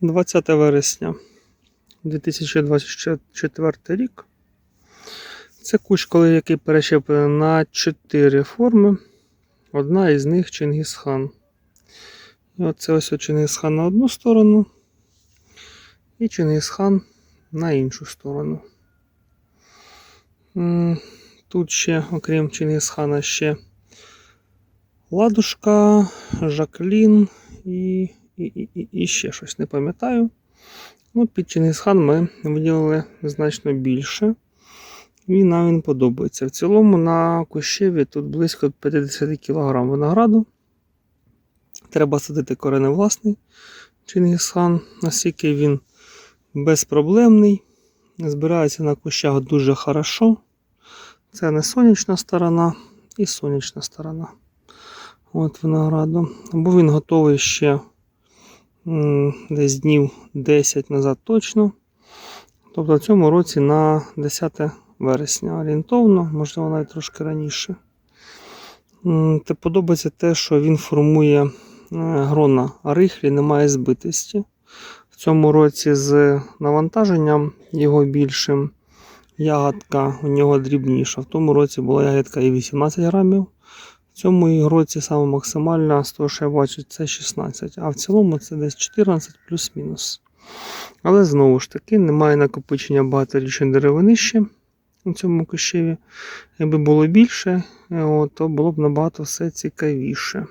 20 вересня 2024 рік. Це кущ, коли який перещеплений на 4 форми. Одна із них Чингісхан. І оце ось Чингісхан на одну сторону. І Чингісхан на іншу сторону. Тут ще, окрім Чингісхана, ще Ладушка, Жаклін і, і, і, і, ще щось не пам'ятаю. Ну, під Чингисхан ми виділили значно більше. І нам він подобається. В цілому на кущеві тут близько 50 кг винограду. Треба садити кореневласний Чингисхан, наскільки він безпроблемний. Збирається на кущах дуже хорошо. Це не сонячна сторона і сонячна сторона. От винограду. Бо він готовий ще десь днів 10 назад точно. Тобто в цьому році на 10 вересня орієнтовно, можливо, навіть трошки раніше. Те подобається те, що він формує е, грона рихлі, немає збитості. В цьому році з навантаженням його більшим ягодка у нього дрібніша. В тому році була ягодка і 18 грамів. Цьому році саме максимальна, з того, що я бачу, це 16, а в цілому це десь 14 плюс-мінус. Але знову ж таки, немає накопичення багаторічної деревини ще у цьому кущеві. Якби було більше, е, то було б набагато все цікавіше.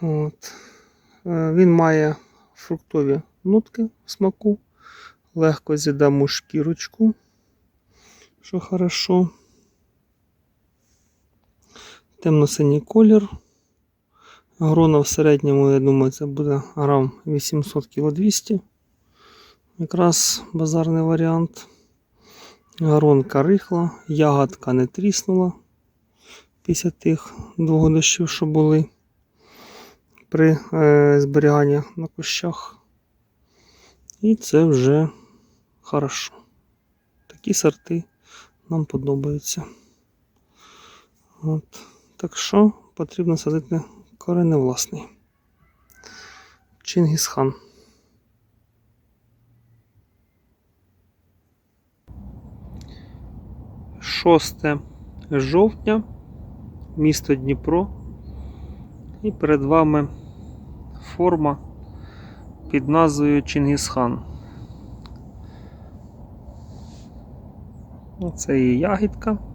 От. Е, Він має фруктові нотки смаку, легко з'їдамо шкірочку, що хорошо. Темно-синій колір. Грона в середньому, я думаю, це буде грам 800 кг 200. Якраз базарний варіант. Гронка рихла, ягодка не тріснула після тих двох дощів, що були при е, зберіганні на кущах. І це вже хорошо. Такі сорти нам подобаються. От. Так що потрібно садити кореневласний. Чингісхан. Шосте жовтня, місто Дніпро. І перед вами форма під назвою Чингісхан. Це її ягідка.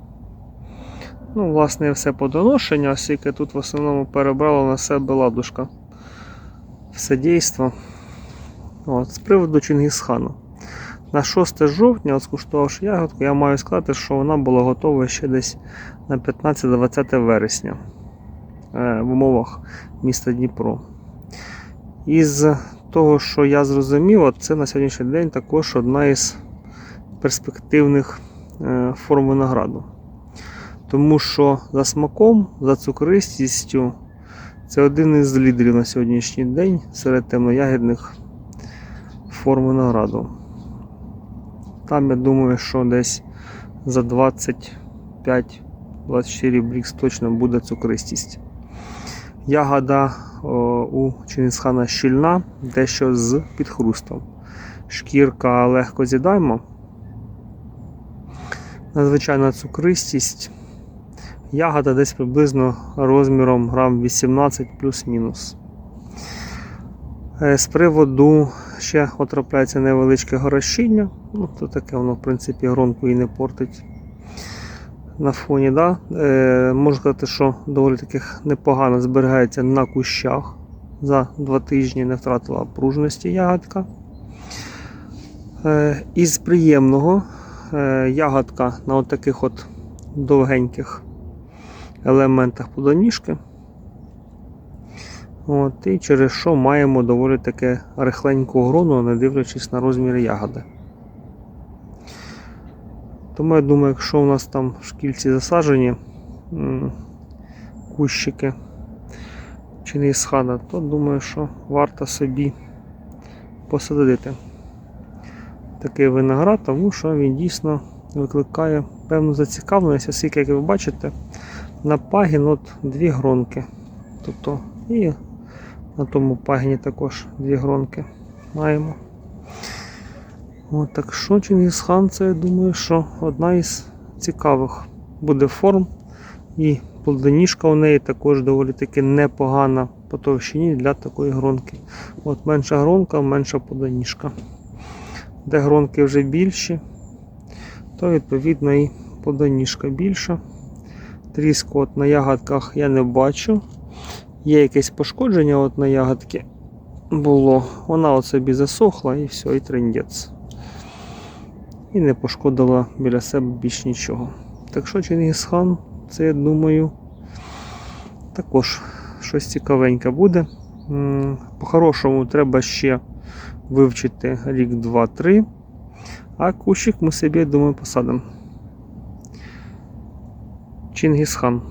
Ну, власне, все по доношенню, оскільки тут в основному перебрала на себе ладушка. Все дійство. От, з приводу Чингісхану. На 6 жовтня, от скуштувавши ягодку, я маю сказати, що вона була готова ще десь на 15-20 вересня е, в умовах міста Дніпро. Із того, що я зрозумів, от це на сьогоднішній день також одна із перспективних е, форм винограду. Тому що за смаком, за цукристістю це один із лідерів на сьогоднішній день серед темноягідних форм винограду. Там, я думаю, що десь за 25-24 брікс точно буде цукристість. Ягода у Чингисхана щільна, дещо з підхрустом. Шкірка легко з'їдаємо. Надзвичайна цукристість. Ягода десь приблизно розміром грам 18 плюс-мінус. Е, З приводу ще потрапляється невеличке горощіння. Ну, то таке воно, в принципі, гронку і не портить на фоні. Да? Е, можу сказати, що доволі таких непогано зберігається на кущах. За два тижні не втратила пружності ягодка. Е, із приємного е, ягодка на от таких от довгеньких елементах плодоніжки. От, і через що маємо доволі таке рихленьку грону, не дивлячись на розміри ягоди. Тому я думаю, якщо у нас там в шкільці засаджені кущики чи не із то думаю, що варто собі посадити такий виноград, тому що він дійсно викликає певну зацікавленість, оскільки, як ви бачите, на пагін от дві гронки. Тобто і На тому пагіні також дві гронки маємо. От, так що Чингісхан, це я думаю, що одна із цікавих буде форм. І плодоніжка у неї також доволі таки непогана по товщині для такої гронки. От менша гронка, менша плодоніжка. Де гронки вже більші, то відповідно і плодоніжка більша. Тріску от на ягодках я не бачу. Є якесь пошкодження от на ягодки було. Вона от собі засохла і все, і трендець. І не пошкодила біля себе більш нічого. Так що Чингісхан, це я думаю, також щось цікавеньке буде. По-хорошому треба ще вивчити рік, два, три. А кущик ми собі, думаю, посадимо. Чингісхан.